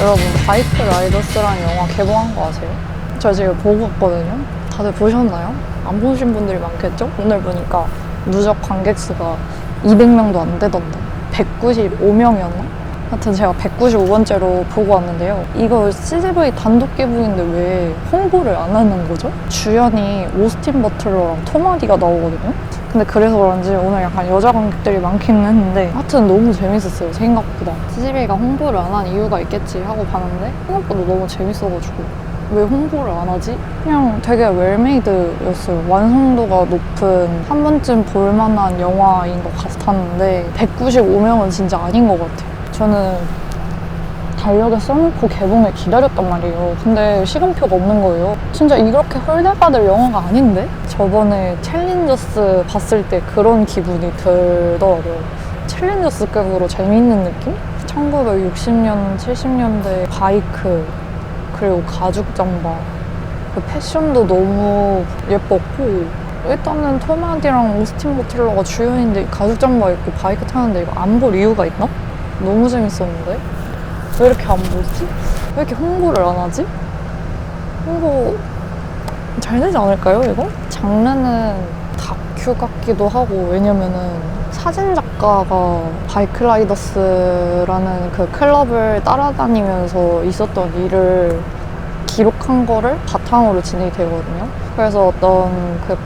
여러분 바이크 라이더스라는 영화 개봉한 거 아세요? 저 지금 보고 왔거든요. 다들 보셨나요? 안 보신 분들이 많겠죠? 오늘 보니까 누적 관객 수가 200명도 안 되던데 195명이었나? 하여튼 제가 195번째로 보고 왔는데요. 이거 CGV 단독 개봉인데 왜 홍보를 안 하는 거죠? 주연이 오스틴 버틀러랑 토마디가 나오거든요. 근데 그래서 그런지 오늘 약간 여자 관객들이 많기는 했는데 하여튼 너무 재밌었어요 생각보다. CGV가 홍보를 안 한 이유가 있겠지 하고 봤는데 생각보다 너무 재밌어가지고. 왜 홍보를 안 하지? 그냥 되게 웰메이드였어요. 완성도가 높은 한 번쯤 볼만한 영화인 것 같았는데 195명은 진짜 아닌 것 같아요. 저는 달력에 써놓고 개봉을 기다렸단 말이에요. 근데 시간표가 없는 거예요. 진짜 이렇게 헐대받을 영화가 아닌데? 저번에 챌린저스 봤을 때 그런 기분이 들더라고요. 챌린저스급으로 재밌는 느낌? 1960년, 70년대 바이크, 그리고 가죽 잠바. 그 패션도 너무 예뻤고, 일단은 토마디랑 오스틴 버틀러가 주연인데 가죽 잠바 입고 바이크 타는데 이거 안 볼 이유가 있나? 너무 재밌었는데? 왜 이렇게 안 보지? 왜 이렇게 홍보를 안 하지? 홍보 잘 되지 않을까요, 이거? 장르는 다큐 같기도 하고, 왜냐면은 사진 작가가 바이크라이더스라는 그 클럽을 따라다니면서 있었던 일을 기록한 거를 바탕으로 진행이 되거든요. 그래서 어떤 그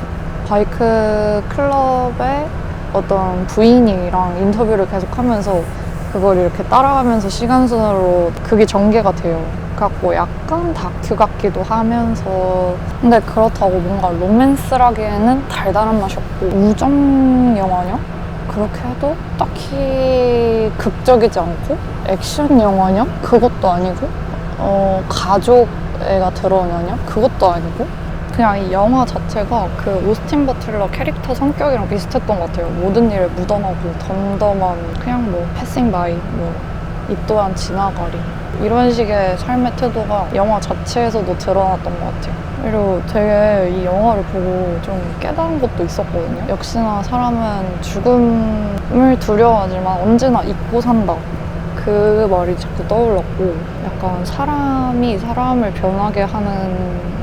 바이크 클럽의 어떤 부인이랑 인터뷰를 계속 하면서 그걸 이렇게 따라가면서 시간순으로 그게 전개가 돼요. 갖고 약간 다큐 같기도 하면서 근데 그렇다고 뭔가 로맨스라기에는 달달한 맛이 없고 우정 영화냐? 그렇게 해도 딱히 극적이지 않고 액션 영화냐? 그것도 아니고 어 가족 애가 들어오냐냐? 그것도 아니고 그냥 이 영화 자체가 그 오스틴 버틀러 캐릭터 성격이랑 비슷했던 것 같아요. 모든 일에 묻어나고 덤덤한 그냥 뭐 패싱 바이 뭐 이 또한 지나가리 이런 식의 삶의 태도가 영화 자체에서도 드러났던 것 같아요. 그리고 되게 이 영화를 보고 좀 깨달은 것도 있었거든요. 역시나 사람은 죽음을 두려워하지만 언제나 잊고 산다. 그 말이 자꾸 떠올랐고 약간 사람이 사람을 변하게 하는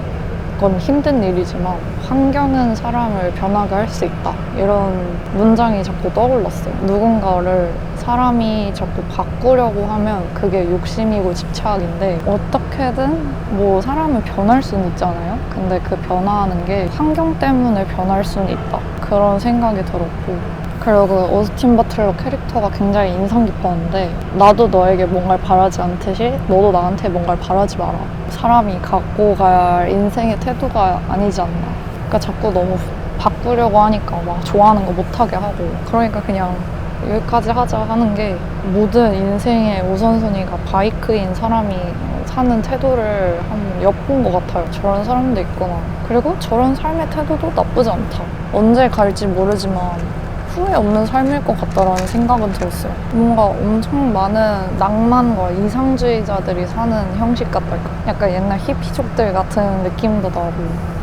건 힘든 일이지만 환경은 사람을 변하게 할 수 있다. 이런 문장이 자꾸 떠올랐어요. 누군가를 사람이 자꾸 바꾸려고 하면 그게 욕심이고 집착인데 어떻게든 뭐 사람을 변할 수는 있잖아요. 근데 그 변화하는 게 환경 때문에 변할 수는 있다. 그런 생각이 들었고 그리고 그 오스틴 버틀러 캐릭터가 굉장히 인상 깊었는데 나도 너에게 뭔가를 바라지 않듯이 너도 나한테 뭔가를 바라지 마라. 사람이 갖고 갈 인생의 태도가 아니지 않나. 그러니까 자꾸 너무 바꾸려고 하니까 막 좋아하는 거 못하게 하고 그러니까 그냥 여기까지 하자 하는 게 모든 인생의 우선순위가 바이크인 사람이 사는 태도를 한번 엿본 것 같아요. 저런 사람도 있구나. 그리고 저런 삶의 태도도 나쁘지 않다. 언제 갈지 모르지만 후회 없는 삶일 것 같다라는 생각은 들었어요. 뭔가 엄청 많은 낭만과 이상주의자들이 사는 형식 같달까? 약간 옛날 히피족들 같은 느낌도 나고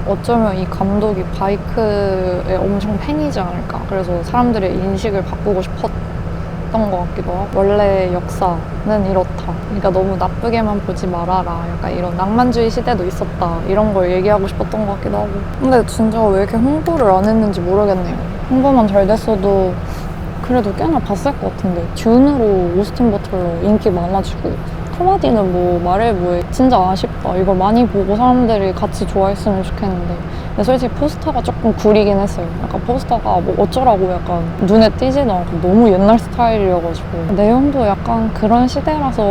어쩌면 이 감독이 바이크의 엄청 팬이지 않을까? 그래서 사람들의 인식을 바꾸고 싶었 던 것 같기도 하고 원래 역사는 이렇다. 그러니까 너무 나쁘게만 보지 말아라. 약간 이런 낭만주의 시대도 있었다. 이런 걸 얘기하고 싶었던 것 같기도 하고 근데 진짜 왜 이렇게 홍보를 안 했는지 모르겠네요. 홍보만 잘 됐어도 그래도 꽤나 봤을 것 같은데 듀운으로 오스틴 버틀러 인기 많아지고 토마디는 뭐 말해 뭐해 진짜 아쉽다. 이걸 많이 보고 사람들이 같이 좋아했으면 좋겠는데. 근데 솔직히 포스터가 조금 구리긴 했어요. 약간 포스터가 뭐 어쩌라고 약간 눈에 띄지도 않고 너무 옛날 스타일이어가지고. 내용도 약간 그런 시대라서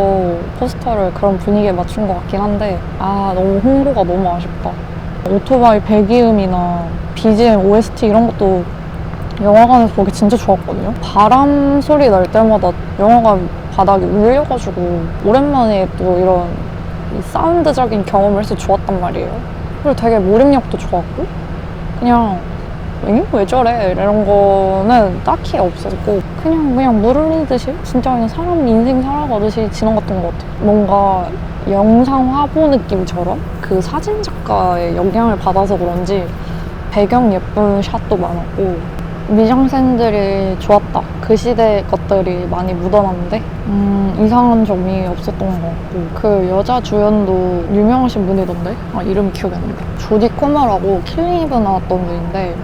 포스터를 그런 분위기에 맞춘 것 같긴 한데 아 너무 홍보가 너무 아쉽다. 오토바이 배기음이나 BGM, OST 이런 것도 영화관에서 보기 진짜 좋았거든요. 바람 소리 날 때마다 영화관 바닥이 울려가지고 오랜만에 또 이런 이 사운드적인 경험을 해서 좋았단 말이에요. 그리고 되게 몰입력도 좋았고 그냥 응? 왜 저래? 이런 거는 딱히 없었고 그냥 그냥 물 흘리듯이 진짜 그냥 사람 인생 살아가듯이 지나갔던 것 같아요. 뭔가 영상 화보 느낌처럼 그 사진 작가의 영향을 받아서 그런지 배경 예쁜 샷도 많았고 미장센들이 좋았다. 그 시대 것들이 많이 묻어났는데? 음, 이상한 점이 없었던 것 같고. 그 여자 주연도 유명하신 분이던데? 아 이름 기억이 안 난다 조디 코머라고 킬링이브 나왔던 분인데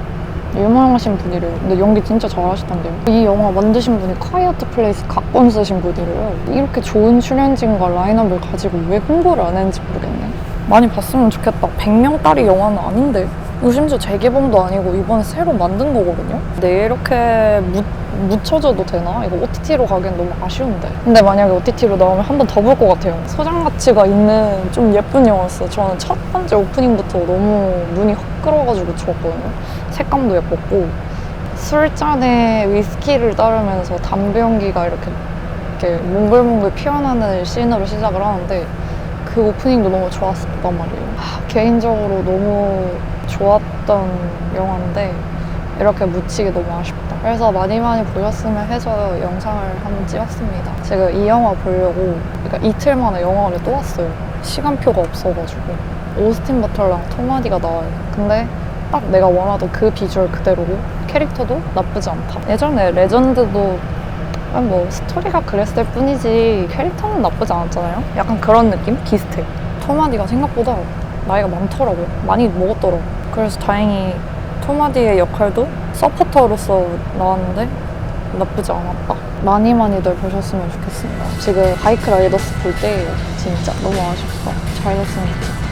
유명하신 분이래요. 근데 연기 진짜 잘하시던데요. 이 영화 만드신 분이 콰이어트 플레이스 각본 쓰신 분이래요. 이렇게 좋은 출연진과 라인업을 가지고 왜 홍보를 안 했는지 모르겠네. 많이 봤으면 좋겠다. 100명짜리 영화는 아닌데 이거 심지어 재개봉도 아니고 이번에 새로 만든 거거든요. 근데 이렇게 묻, 묻혀져도 되나? 이거 OTT로 가기엔 너무 아쉬운데. 근데 만약에 OTT로 나오면 한 번 더 볼 것 같아요. 소장 가치가 있는 좀 예쁜 영화였어요. 저는 첫 번째 오프닝부터 너무 눈이 확 끌어가지고 좋았거든요. 색감도 예뻤고 술잔에 위스키를 따르면서 담배 연기가 이렇게 이렇게 몽글몽글 피어나는 씬으로 시작을 하는데 그 오프닝도 너무 좋았었단 말이에요. 하, 개인적으로 너무 좋았던 영화인데 이렇게 묻히기 너무 아쉽다. 그래서 많이 많이 보셨으면 해서 영상을 한번 찍었습니다. 제가 이 영화 보려고 그러니까 이틀 만에 영화를 또 왔어요. 시간표가 없어가지고 오스틴 버틀랑 톰 하디가 나와요. 근데 딱 내가 원하던 그 비주얼 그대로고 캐릭터도 나쁘지 않다. 예전에 레전드도 뭐 스토리가 그랬을 뿐이지 캐릭터는 나쁘지 않았잖아요. 약간 그런 느낌 비슷해. 토마디가 생각보다 나이가 많더라고요. 많이 먹었더라고. 그래서 다행히 토마디의 역할도 서포터로서 나왔는데 나쁘지 않았다. 많이 많이들 보셨으면 좋겠습니다. 지금 바이크 라이더스 볼때 진짜 너무 아쉽다. 잘 됐으면 좋겠다.